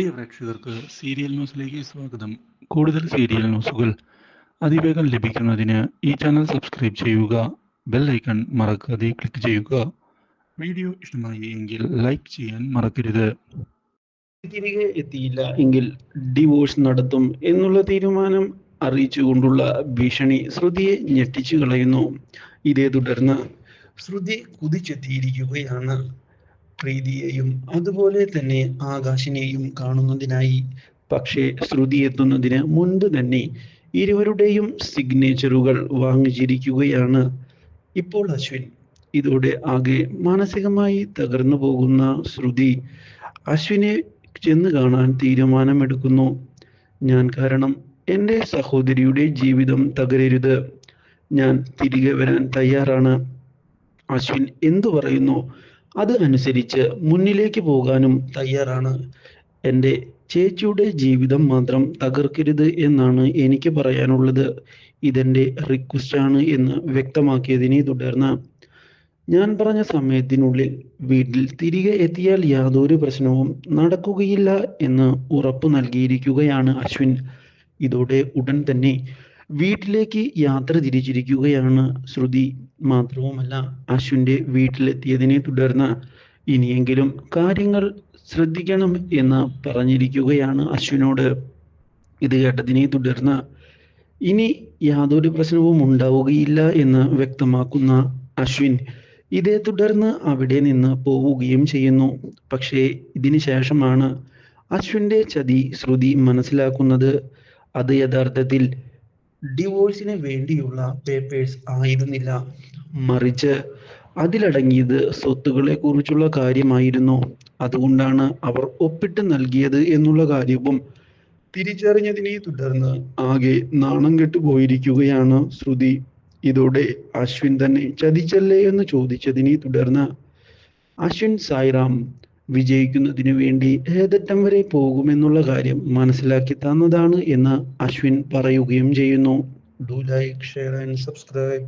പ്രിയ പ്രേക്ഷകർക്ക് സീരിയൽ ന്യൂസിലേക്ക് സ്വാഗതം. കൂടുതൽ സീരിയൽ ന്യൂസുകൾ അതിവേഗം ലഭിക്കുന്നതിന് ഈ ചാനൽ സബ്സ്ക്രൈബ് ചെയ്യുക ബെൽ ഐക്കൺ മറക്കാതെ ക്ലിക്ക് ചെയ്യുക. വീഡിയോ ഇഷ്ടമായി എങ്കിൽ ലൈക്ക് ചെയ്യാൻ മറക്കരുത്. തിരികെ എത്തിയില്ല എങ്കിൽ ഡിവോഴ്സ് നടത്തും എന്നുള്ള തീരുമാനം അറിയിച്ചുകൊണ്ടുള്ള ഭീഷണി ശ്രുതിയെ ഞെട്ടിച്ചു കളയുന്നു. ഇതേ തുടർന്ന് ശ്രുതി കുതിച്ചെത്തിയിരിക്കുകയാണ്. പ്രീതിയെയും അതുപോലെ തന്നെ ആകാശിനെയും കാണുന്നതിനായി. പക്ഷേ ശ്രുതി എത്തുന്നതിന് മുൻപ് തന്നെ ഇരുവരുടെയും സിഗ്നേച്ചറുകൾ വാങ്ങിച്ചിരിക്കുകയാണ്. ഇപ്പോൾ അശ്വിൻ ഇതോടെ ആകെ മാനസികമായി തകർന്നു പോകുന്ന ശ്രുതി അശ്വിനെ ചെന്ന് കാണാൻ തീരുമാനമെടുക്കുന്നു. ഞാൻ കാരണം എന്റെ സഹോദരിയുടെ ജീവിതം തകരരുത്. ഞാൻ തിരികെ വരാൻ തയ്യാറാണ്. അശ്വിൻ എന്തു പറയുന്നു? അത് അനുസരിച്ച് മുന്നിലേക്ക് പോകാനും തയ്യാറാണ്. എന്റെ ചേച്ചിയുടെ ജീവിതം മാത്രം തകർക്കരുത് എന്നാണ് എനിക്ക് പറയാനുള്ളത്. ഇതെന്റെ റിക്വസ്റ്റാണ് എന്ന് വ്യക്തമാക്കിയതിനെ തുടർന്ന് ഞാൻ പറഞ്ഞ സമയത്തിനുള്ളിൽ വീട്ടിൽ തിരികെ എത്തിയാൽ യാതൊരു പ്രശ്നവും നടക്കുകയില്ല എന്ന് ഉറപ്പു നൽകിയിരിക്കുകയാണ് അശ്വിൻ. ഇതോടെ ഉടൻ തന്നെ വീട്ടിലേക്ക് യാത്ര തിരിച്ചിരിക്കുകയാണ് ശ്രുതി. മാത്രവുമല്ല അശ്വിന്റെ വീട്ടിലെത്തിയതിനെ തുടർന്ന് ഇനിയെങ്കിലും കാര്യങ്ങൾ ശ്രദ്ധിക്കണം എന്ന് പറഞ്ഞിരിക്കുകയാണ് അശ്വിനോട്. ഇത് കേട്ടതിനെ തുടർന്ന് ഇനി യാതൊരു പ്രശ്നവും ഉണ്ടാവുകയില്ല എന്ന് വ്യക്തമാക്കുന്ന അശ്വിൻ ഇതേ തുടർന്ന് അവിടെ നിന്ന് പോവുകയും ചെയ്യുന്നു. പക്ഷേ ഇതിന് ശേഷമാണ് അശ്വിന്റെ ചതി ശ്രുതി മനസ്സിലാക്കുന്നത്. അത് യഥാർത്ഥത്തിൽ ഡിവോഴ്സിന് വേണ്ടിയുള്ള പേപ്പേഴ്സ് ആയിരുന്നില്ല. മറിച്ച് അതിലടങ്ങിയത് സ്വത്തുക്കളെ കുറിച്ചുള്ള കാര്യമായിരുന്നു. അതുകൊണ്ടാണ് അവർ ഒപ്പിട്ട് നൽകിയത് എന്നുള്ള കാര്യവും തിരിച്ചറിഞ്ഞതിനെ തുടർന്ന് ആകെ നാണം കെട്ട് പോയിരിക്കുകയാണ് ശ്രുതി. ഇതോടെ അശ്വിൻ തന്നെ ചതിച്ചല്ലേ എന്ന് ചോദിച്ചതിനെ തുടർന്ന് അശ്വിൻ സായിറാം വിജയിക്കുന്നതിന് വേണ്ടി ഏതറ്റം വരെ പോകുമെന്നുള്ള കാര്യം മനസ്സിലാക്കി തന്നതാണ് എന്ന് അശ്വിൻ പറയുകയും ചെയ്യുന്നു. Do like share and subscribe